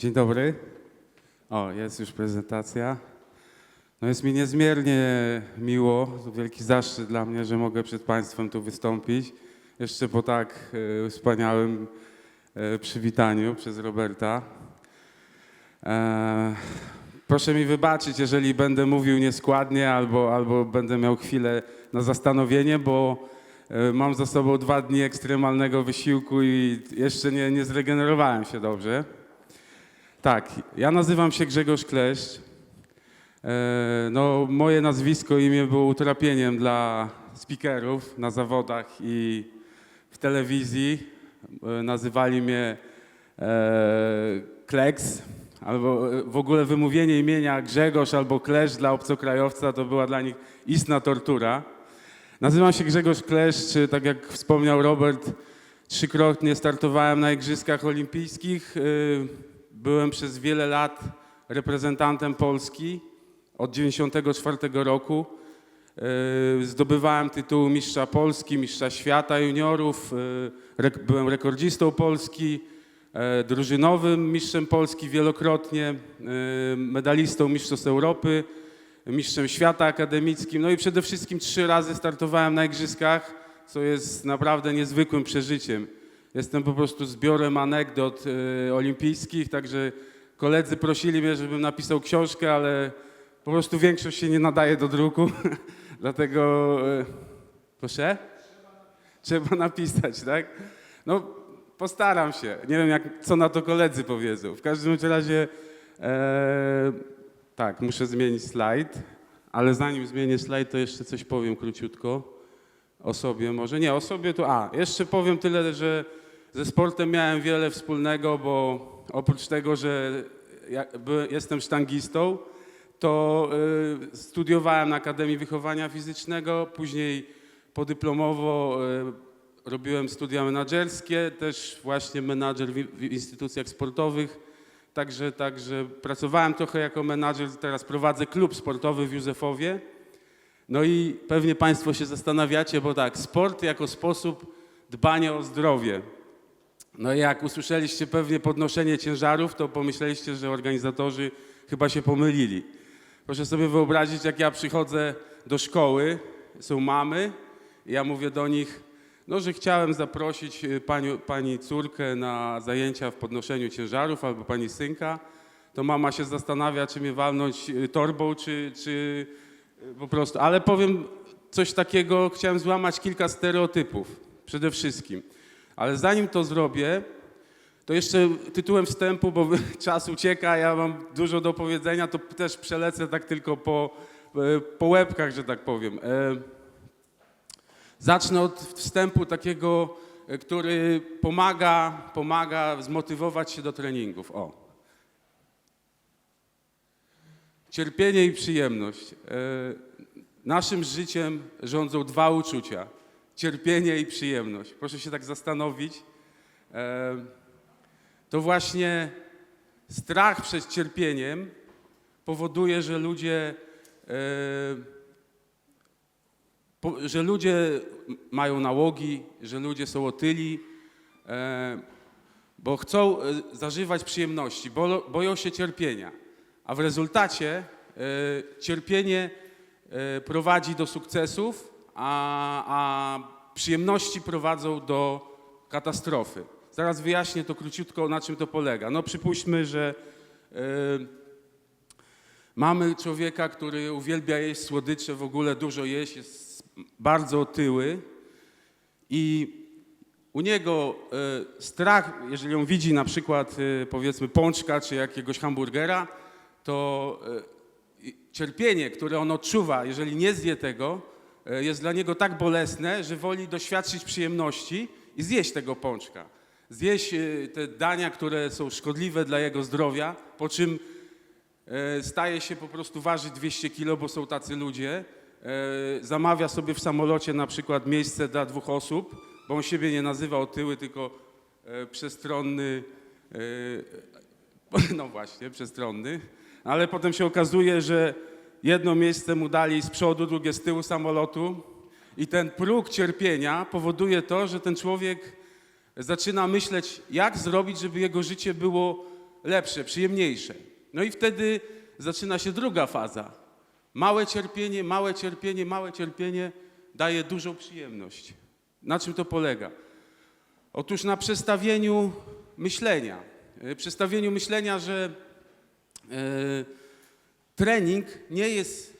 Dzień dobry. O, jest już prezentacja. No jest mi niezmiernie miło, to wielki zaszczyt dla mnie, że mogę przed Państwem tu wystąpić. Jeszcze po tak e, wspaniałym e, przywitaniu przez Roberta. E, proszę mi wybaczyć, jeżeli będę mówił nieskładnie albo, albo będę miał chwilę na zastanowienie, bo e, mam za sobą dwa dni ekstremalnego wysiłku i jeszcze nie, nie zregenerowałem się dobrze. Tak, ja nazywam się Grzegorz Kleszcz. E, No, moje nazwisko, imię było utrapieniem dla speakerów na zawodach i w telewizji. E, Nazywali mnie e, Kleks, albo w ogóle wymówienie imienia Grzegorz albo Kleszcz dla obcokrajowca to była dla nich istna tortura. Nazywam się Grzegorz Kleszcz, tak jak wspomniał Robert, trzykrotnie startowałem na Igrzyskach Olimpijskich. Byłem przez wiele lat reprezentantem Polski od 1994 roku. Y, Zdobywałem tytuł mistrza Polski, mistrza świata juniorów. rek- Byłem rekordzistą Polski, e, drużynowym mistrzem Polski wielokrotnie, medalistą mistrzostw Europy, mistrzem świata akademickim. No i przede wszystkim trzy razy startowałem na igrzyskach, co jest naprawdę niezwykłym przeżyciem. Jestem po prostu zbiorem anegdot y, olimpijskich, także koledzy prosili mnie, żebym napisał książkę, ale po prostu większość się nie nadaje do druku, dlatego y, proszę? Trzeba napisać, tak? No, postaram się. Nie wiem, jak, co na to koledzy powiedzą. W każdym razie, e, tak, muszę zmienić slajd, ale zanim zmienię slajd, to jeszcze coś powiem króciutko o sobie. Może nie, o sobie to, a, jeszcze powiem tyle, że ze sportem miałem wiele wspólnego, bo oprócz tego, że jestem sztangistą, to y, studiowałem na Akademii Wychowania Fizycznego, później podyplomowo y, robiłem studia menadżerskie, też właśnie menadżer w instytucjach sportowych, także, także pracowałem trochę jako menadżer, teraz prowadzę klub sportowy w Józefowie. No i pewnie Państwo się zastanawiacie, bo tak, sport jako sposób dbania o zdrowie. No i jak usłyszeliście pewnie podnoszenie ciężarów, to pomyśleliście, że organizatorzy chyba się pomylili. Proszę sobie wyobrazić, jak ja przychodzę do szkoły, są mamy, i ja mówię do nich, no, że chciałem zaprosić y, paniu, pani córkę na zajęcia w podnoszeniu ciężarów albo pani synka, to mama się zastanawia, czy mnie walnąć y, torbą, czy, czy y, po prostu. Ale powiem coś takiego, chciałem złamać kilka stereotypów przede wszystkim. Ale zanim to zrobię, to jeszcze tytułem wstępu, bo czas ucieka, ja mam dużo do powiedzenia, to też przelecę tak tylko po, e, po łebkach, że tak powiem. E, Zacznę od wstępu takiego, e, który pomaga, pomaga zmotywować się do treningów. O. Cierpienie i przyjemność. Naszym życiem rządzą dwa uczucia. Cierpienie i przyjemność. Proszę się tak zastanowić. To właśnie strach przed cierpieniem powoduje, że ludzie, że ludzie mają nałogi, że ludzie są otyli, bo chcą e, zażywać przyjemności, bo, boją się cierpienia. A w rezultacie e, cierpienie e, prowadzi do sukcesów, a, a przyjemności prowadzą do katastrofy. Zaraz wyjaśnię to króciutko, na czym to polega. No przypuśćmy, że e, mamy człowieka, który uwielbia jeść słodycze, w ogóle dużo jeść, jest bardzo otyły i u niego e, strach, jeżeli on widzi na przykład e, powiedzmy pączka czy jakiegoś hamburgera, to i- cierpienie, które on odczuwa, jeżeli nie zje tego, jest dla niego tak bolesne, że woli doświadczyć przyjemności i zjeść tego pączka. Zjeść e, te dania, które są szkodliwe dla jego zdrowia, po czym e, staje się po prostu ważyć 200 kilo, bo są tacy ludzie. E, Zamawia sobie w samolocie na przykład miejsce dla dwóch osób, bo on siebie nie nazywa otyły, tylko e, przestronny, e, no właśnie, przestronny. Ale potem się okazuje, że jedno miejsce mu dali z przodu, drugie z tyłu samolotu i ten próg cierpienia powoduje to, że ten człowiek zaczyna myśleć, jak zrobić, żeby jego życie było lepsze, przyjemniejsze. No i wtedy zaczyna się druga faza. Małe cierpienie, małe cierpienie, małe cierpienie daje dużą przyjemność. Na czym to polega? Otóż na przestawieniu myślenia. E, Przestawieniu myślenia, że e, trening nie jest,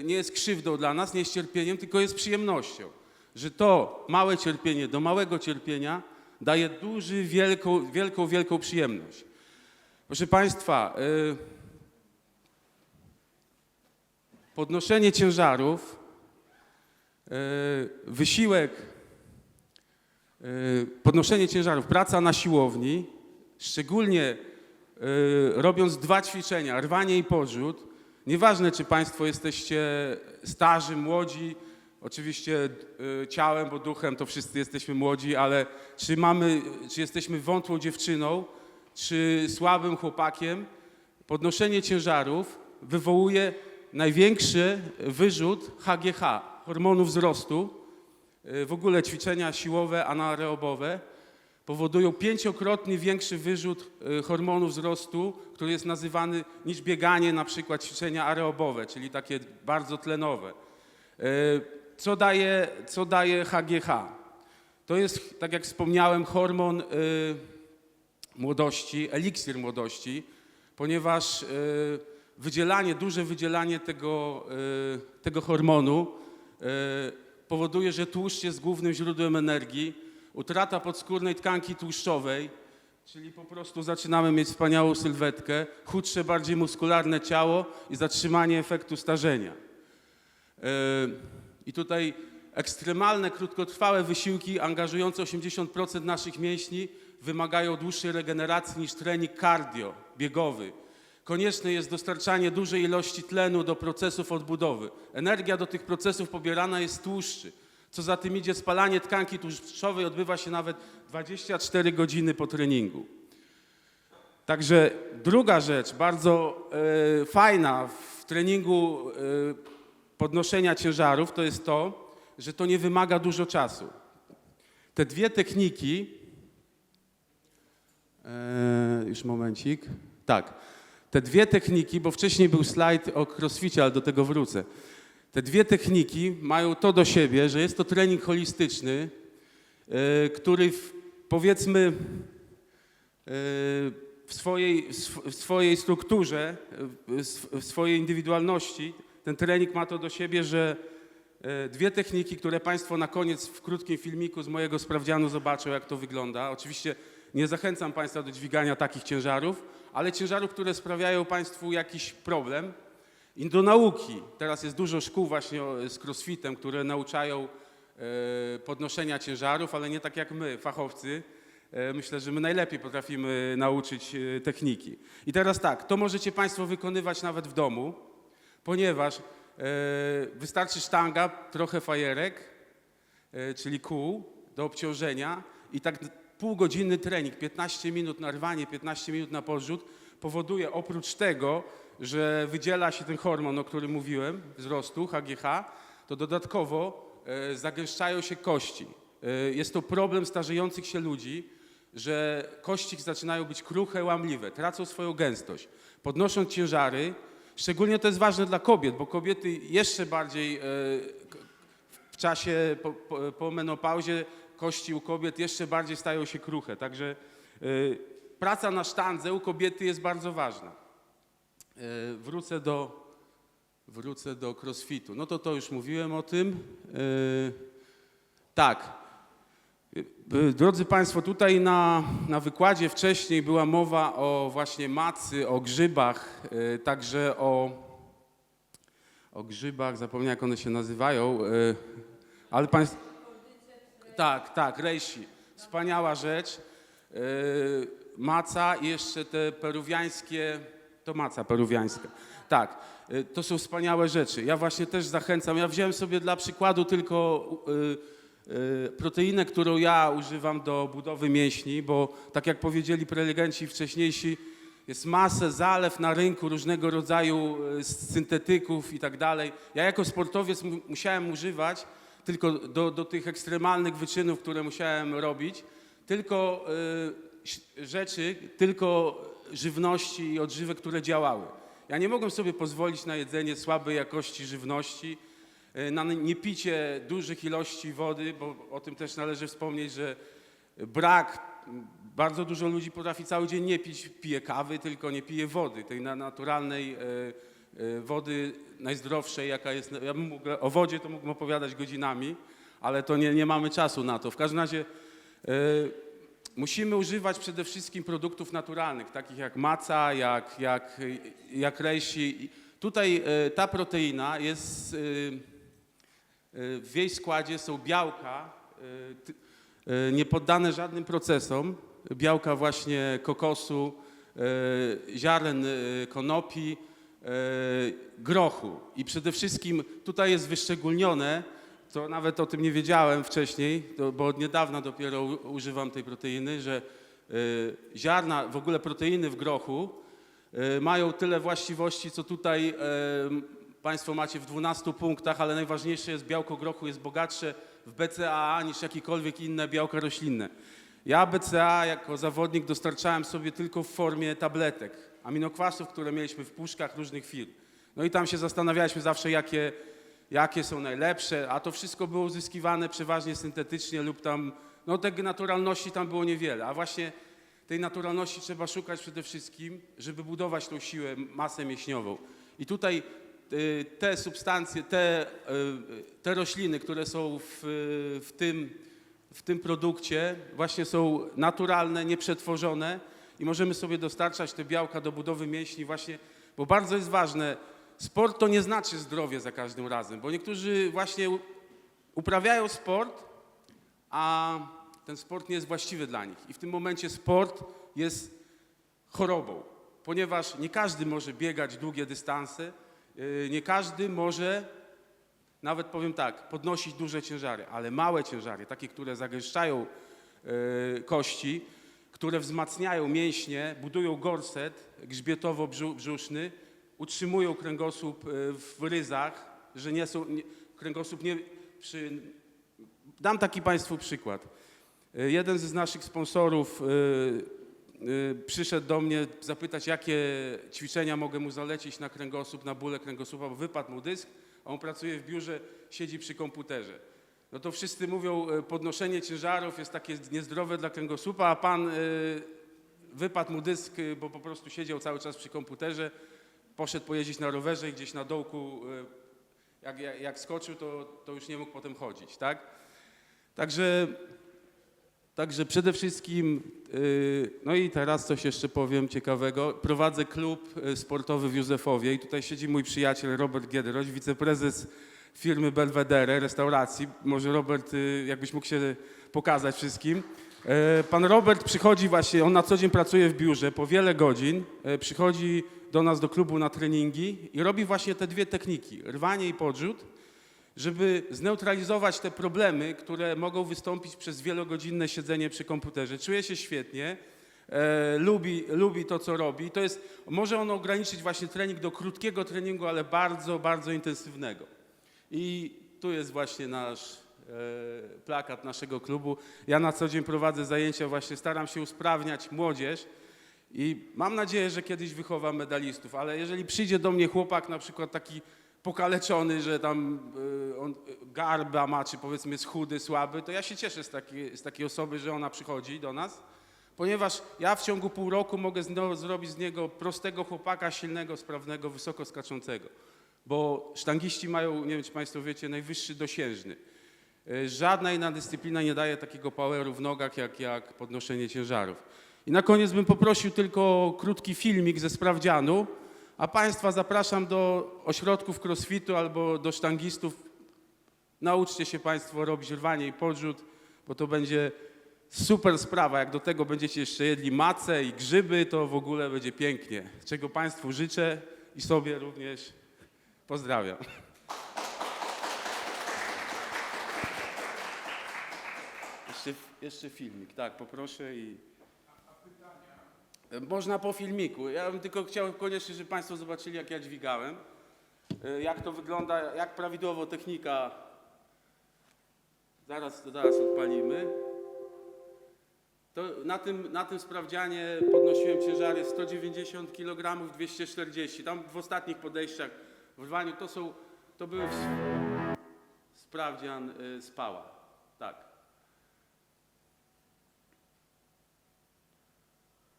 e, nie jest krzywdą dla nas, nie jest cierpieniem, tylko jest przyjemnością. Że to małe cierpienie do małego cierpienia daje duży, wielką, wielką, wielką przyjemność. Proszę Państwa, e, podnoszenie ciężarów, e, wysiłek, podnoszenie ciężarów, praca na siłowni, szczególnie robiąc dwa ćwiczenia, rwanie i podrzut, nieważne czy Państwo jesteście starzy, młodzi, oczywiście e, ciałem, bo duchem to wszyscy jesteśmy młodzi, ale czy mamy, czy jesteśmy wątłą dziewczyną, czy słabym chłopakiem, podnoszenie ciężarów wywołuje największy wyrzut HGH, hormonu wzrostu. E, W ogóle ćwiczenia siłowe, anaerobowe powodują pięciokrotnie większy wyrzut e, hormonu wzrostu, który jest nazywany niż bieganie, na przykład ćwiczenia aerobowe, czyli takie bardzo tlenowe. E, Co daje, co daje HGH? To jest, tak jak wspomniałem, hormon y, młodości, eliksir młodości, ponieważ y, wydzielanie, duże wydzielanie tego, y, tego hormonu y, powoduje, że tłuszcz jest głównym źródłem energii. Utrata podskórnej tkanki tłuszczowej, czyli po prostu zaczynamy mieć wspaniałą sylwetkę, chudsze, bardziej muskularne ciało i zatrzymanie efektu starzenia. Yy, I tutaj ekstremalne, krótkotrwałe wysiłki angażujące 80% naszych mięśni wymagają dłuższej regeneracji niż trening cardio, biegowy. Konieczne jest dostarczanie dużej ilości tlenu do procesów odbudowy. Energia do tych procesów pobierana jest tłuszczy. Co za tym idzie, spalanie tkanki tłuszczowej odbywa się nawet 24 godziny po treningu. Także druga rzecz, bardzo e, fajna w treningu e, podnoszenia ciężarów, to jest to, że to nie wymaga dużo czasu. Te dwie techniki, e, już momencik, tak, te dwie techniki, bo wcześniej był slajd o crossficie, ale do tego wrócę. Te dwie techniki mają to do siebie, że jest to trening holistyczny, e, który w, powiedzmy e, w swojej, w swojej strukturze, w sw- w swojej indywidualności, ten trening ma to do siebie, że e, dwie techniki, które Państwo na koniec w krótkim filmiku z mojego sprawdzianu zobaczą, jak to wygląda. Oczywiście nie zachęcam Państwa do dźwigania takich ciężarów, ale ciężarów, które sprawiają Państwu jakiś problem. I do nauki. Teraz jest dużo szkół właśnie z crossfitem, które nauczają e, podnoszenia ciężarów, ale nie tak jak my, fachowcy. E, Myślę, że my najlepiej potrafimy nauczyć e, techniki. I teraz tak, to możecie Państwo wykonywać nawet w domu, ponieważ wystarczy sztanga, trochę fajerek, czyli kół do obciążenia i tak półgodzinny trening, 15 minut na rwanie, 15 minut na podrzut powoduje oprócz tego, że wydziela się ten hormon, o którym mówiłem, wzrostu, HGH, to dodatkowo e, zagęszczają się kości. E, Jest to problem starzejących się ludzi, że kości zaczynają być kruche, łamliwe, tracą swoją gęstość. Podnosząc ciężary, szczególnie to jest ważne dla kobiet, bo kobiety jeszcze bardziej e, w czasie po, po, po menopauzie kości u kobiet jeszcze bardziej stają się kruche. Także praca na sztandze u kobiety jest bardzo ważna. Y, wrócę do, wrócę do crossfitu. No to to już mówiłem o tym. Y, tak. Y, Drodzy Państwo, tutaj na, na wykładzie wcześniej była mowa o właśnie macy, o grzybach, także o, o grzybach, zapomniałem jak one się nazywają, ale Państwo... Tak, tak, rejsi. Wspaniała rzecz. Maca i jeszcze te peruwiańskie, to maca peruwiańska. Tak, yy, to są wspaniałe rzeczy. Ja właśnie też zachęcam, ja wziąłem sobie dla przykładu tylko yy, yy, proteinę, którą ja używam do budowy mięśni, bo tak jak powiedzieli prelegenci wcześniejsi, jest masę zalew na rynku różnego rodzaju syntetyków i tak dalej. Ja jako sportowiec mu- musiałem używać tylko do, do tych ekstremalnych wyczynów, które musiałem robić, tylko y, rzeczy, tylko żywności i odżywek, które działały. Ja nie mogłem sobie pozwolić na jedzenie słabej jakości żywności, e, na niepicie dużych ilości wody, bo o tym też należy wspomnieć, że brak, bardzo dużo ludzi potrafi cały dzień nie pić, pije kawy, tylko nie pije wody, tej na- naturalnej e, e, wody najzdrowszej, jaka jest. Ja bym mógł, o wodzie to mógłbym opowiadać godzinami, ale to nie, nie mamy czasu na to. W każdym razie musimy używać przede wszystkim produktów naturalnych, takich jak maca, jak, jak, jak rejsi. Tutaj e, ta proteina jest, e, e, w jej składzie są białka e, ty- e, nie poddane żadnym procesom, białka właśnie kokosu, ziaren konopi, grochu. I przede wszystkim tutaj jest wyszczególnione, to nawet o tym nie wiedziałem wcześniej, to, bo od niedawna dopiero używam tej proteiny, że e, ziarna, w ogóle proteiny w grochu e, mają tyle właściwości, co tutaj e, Państwo macie w 12 punktach, ale najważniejsze jest białko grochu jest bogatsze w BCAA niż jakiekolwiek inne białka roślinne. Ja BCA jako zawodnik dostarczałem sobie tylko w formie tabletek, aminokwasów, które mieliśmy w puszkach różnych firm. No i tam się zastanawialiśmy zawsze, jakie, jakie są najlepsze, a to wszystko było uzyskiwane przeważnie syntetycznie lub tam, no tej naturalności tam było niewiele, a właśnie tej naturalności trzeba szukać przede wszystkim, żeby budować tą siłę, masę mięśniową. I tutaj y, te substancje, te, y, te rośliny, które są w, w, tym, w tym produkcie, właśnie są naturalne, nieprzetworzone i możemy sobie dostarczać te białka do budowy mięśni właśnie, bo bardzo jest ważne, sport to nie znaczy zdrowie za każdym razem, bo niektórzy właśnie uprawiają sport, a ten sport nie jest właściwy dla nich. I w tym momencie sport jest chorobą, ponieważ nie każdy może biegać długie dystanse, yy, nie każdy może, nawet powiem tak, podnosić duże ciężary, ale małe ciężary, takie, które zagęszczają yy, kości, które wzmacniają mięśnie, budują gorset grzbietowo-brzuszny, utrzymują kręgosłup yy, w ryzach, że nie są, nie, kręgosłup nie przy Dam taki Państwu przykład. Y, Jeden z naszych sponsorów y, przyszedł do mnie zapytać, jakie ćwiczenia mogę mu zalecić na kręgosłup, na bóle kręgosłupa, bo wypadł mu dysk, a on pracuje w biurze, siedzi przy komputerze. No to wszyscy mówią, podnoszenie ciężarów jest takie niezdrowe dla kręgosłupa, a pan wypadł mu dysk, bo po prostu siedział cały czas przy komputerze, poszedł pojeździć na rowerze i gdzieś na dołku, y, jak, jak, jak skoczył, to, to już nie mógł potem chodzić, tak? Także, także przede wszystkim, yy, no i teraz coś jeszcze powiem ciekawego. Prowadzę klub y, sportowy w Józefowie i tutaj siedzi mój przyjaciel Robert Giedroś, wiceprezes firmy Belvedere, restauracji. Może Robert, y, jakbyś mógł się pokazać wszystkim. E, Pan Robert przychodzi właśnie, on na co dzień pracuje w biurze po wiele godzin, e, przychodzi do nas do klubu na treningi i robi właśnie te dwie techniki, rwanie i podrzut żeby zneutralizować te problemy, które mogą wystąpić przez wielogodzinne siedzenie przy komputerze. Czuje się świetnie, e, lubi, lubi to, co robi. To jest, może on ograniczyć właśnie trening do krótkiego treningu, ale bardzo, bardzo intensywnego. I tu jest właśnie nasz e, plakat naszego klubu. Ja na co dzień prowadzę zajęcia, właśnie staram się usprawniać młodzież. I mam nadzieję, że kiedyś wychowam medalistów, ale jeżeli przyjdzie do mnie chłopak na przykład taki pokaleczony, że tam y, on y, garba ma, czy powiedzmy jest chudy, słaby, to ja się cieszę z takiej, z takiej osoby, że ona przychodzi do nas, ponieważ ja w ciągu pół roku mogę zrobić z niego prostego chłopaka, silnego, sprawnego, wysoko skaczącego. Bo sztangiści mają, nie wiem czy Państwo wiecie, najwyższy dosiężny. Y, Żadna inna dyscyplina nie daje takiego poweru w nogach jak, jak podnoszenie ciężarów. I na koniec bym poprosił tylko krótki filmik ze sprawdzianu, a Państwa zapraszam do ośrodków crossfitu albo do sztangistów. Nauczcie się Państwo robić rwanie i podrzut, bo to będzie super sprawa. Jak do tego będziecie jeszcze jedli macę i grzyby, to w ogóle będzie pięknie. Czego Państwu życzę i sobie również pozdrawiam. Jeszcze, jeszcze filmik, tak, poproszę i... Można po filmiku. Ja bym tylko chciał koniecznie, żeby Państwo zobaczyli, jak ja dźwigałem. E, Jak to wygląda, jak prawidłowo technika. Zaraz, zaraz odpalimy. To na tym, na tym sprawdzianie podnosiłem ciężary 190 kg, 240. Tam w ostatnich podejściach w rwaniu to są, to były sprawdzian y, spała. Tak.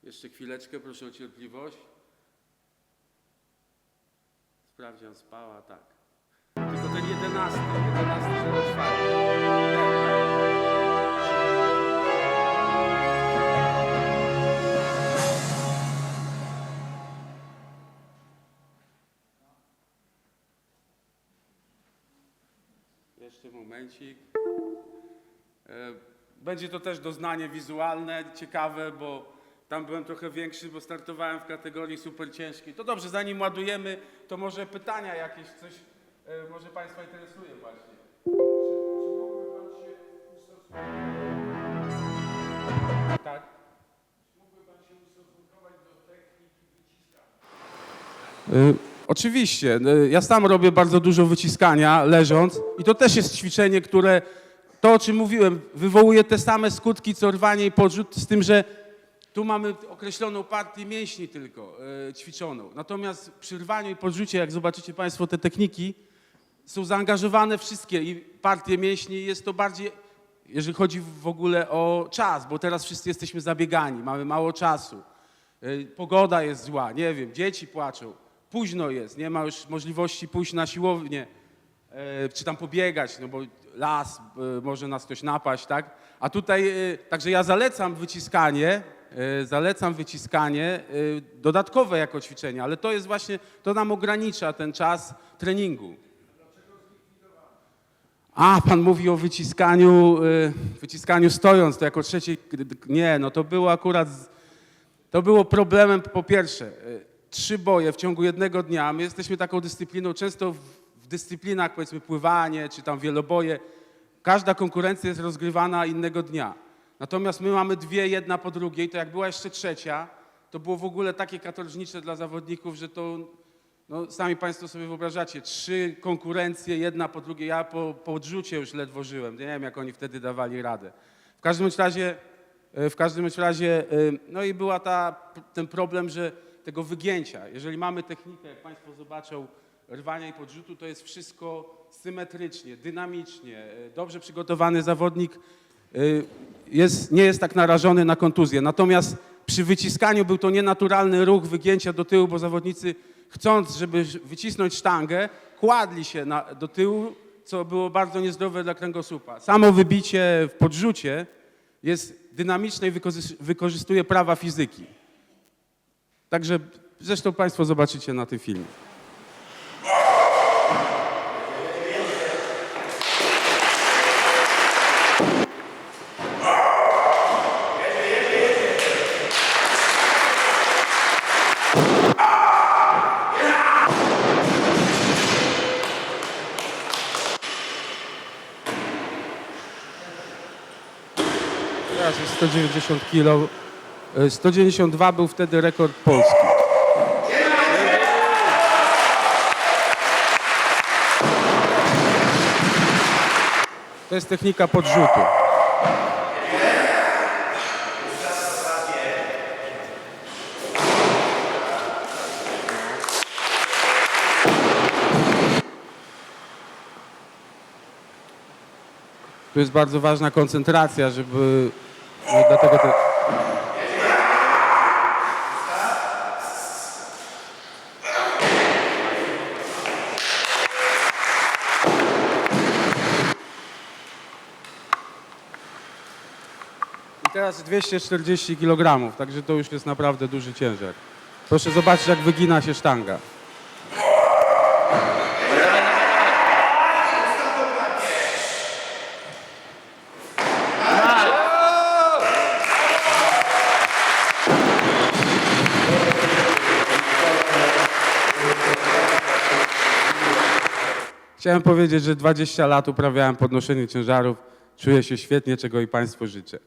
Jeszcze chwileczkę, proszę o cierpliwość. Sprawdzian spała, tak. Tylko ten 11, 11.04. Tak, tak. Jeszcze momencik. E, Będzie to też doznanie wizualne, ciekawe, bo tam byłem trochę większy, bo startowałem w kategorii super ciężkiej. To dobrze, zanim ładujemy, to może pytania jakieś, coś e, może Państwa interesuje właśnie. Tak. Y, Oczywiście. Y, Ja sam robię bardzo dużo wyciskania leżąc i to też jest ćwiczenie, które, to o czym mówiłem, wywołuje te same skutki co rwanie i podrzut, z tym, że tu mamy określoną partię mięśni tylko y, ćwiczoną. Natomiast przy rwaniu i podrzucie, jak zobaczycie Państwo te techniki, są zaangażowane wszystkie i partie mięśni. Jest to bardziej, jeżeli chodzi w ogóle o czas, bo teraz wszyscy jesteśmy zabiegani, mamy mało czasu. Y, Pogoda jest zła, nie wiem, dzieci płaczą, późno jest, nie ma już możliwości pójść na siłownię, e, czy tam pobiegać, no bo las, e, może nas ktoś napaść, tak? A tutaj, e, także ja zalecam wyciskanie, e, zalecam wyciskanie e, dodatkowe jako ćwiczenie, ale to jest właśnie, to nam ogranicza ten czas treningu. A, pan mówi o wyciskaniu, y, wyciskaniu stojąc, to jako trzeci. Nie, no to było akurat. To było problemem po pierwsze. y, Trzy boje w ciągu jednego dnia. My jesteśmy taką dyscypliną, często w dyscyplinach, powiedzmy pływanie czy tam wieloboje, każda konkurencja jest rozgrywana innego dnia. Natomiast my mamy dwie, jedna po drugiej, to jak była jeszcze trzecia, to było w ogóle takie katorżnicze dla zawodników, że to no, sami Państwo sobie wyobrażacie, trzy konkurencje, jedna po drugiej. Ja po, po odrzucie już ledwo żyłem. Nie wiem, jak oni wtedy dawali radę. W każdym razie, e, w każdym razie, e, no i była ta, ten problem, że tego wygięcia. Jeżeli mamy technikę, jak Państwo zobaczą, rwania i podrzutu, to jest wszystko symetrycznie, dynamicznie. e, Dobrze przygotowany zawodnik jest, nie jest tak narażony na kontuzję. Natomiast przy wyciskaniu był to nienaturalny ruch wygięcia do tyłu, bo zawodnicy chcąc, żeby wycisnąć sztangę, kładli się na, do tyłu, co było bardzo niezdrowe dla kręgosłupa. Samo wybicie w podrzucie jest dynamiczne i wykorzys- wykorzystuje prawa fizyki. Także zresztą Państwo zobaczycie na tym filmie. 190 kg. 192 był wtedy rekord Polski. To jest technika podrzutu. Tu jest bardzo ważna koncentracja, żeby. No, dlatego te... I teraz 240 kg, także to już jest naprawdę duży ciężar. Proszę zobaczyć, jak wygina się sztanga. Chciałem powiedzieć, że 20 lat uprawiałem podnoszenie ciężarów. Czuję się świetnie, czego i Państwu życzę.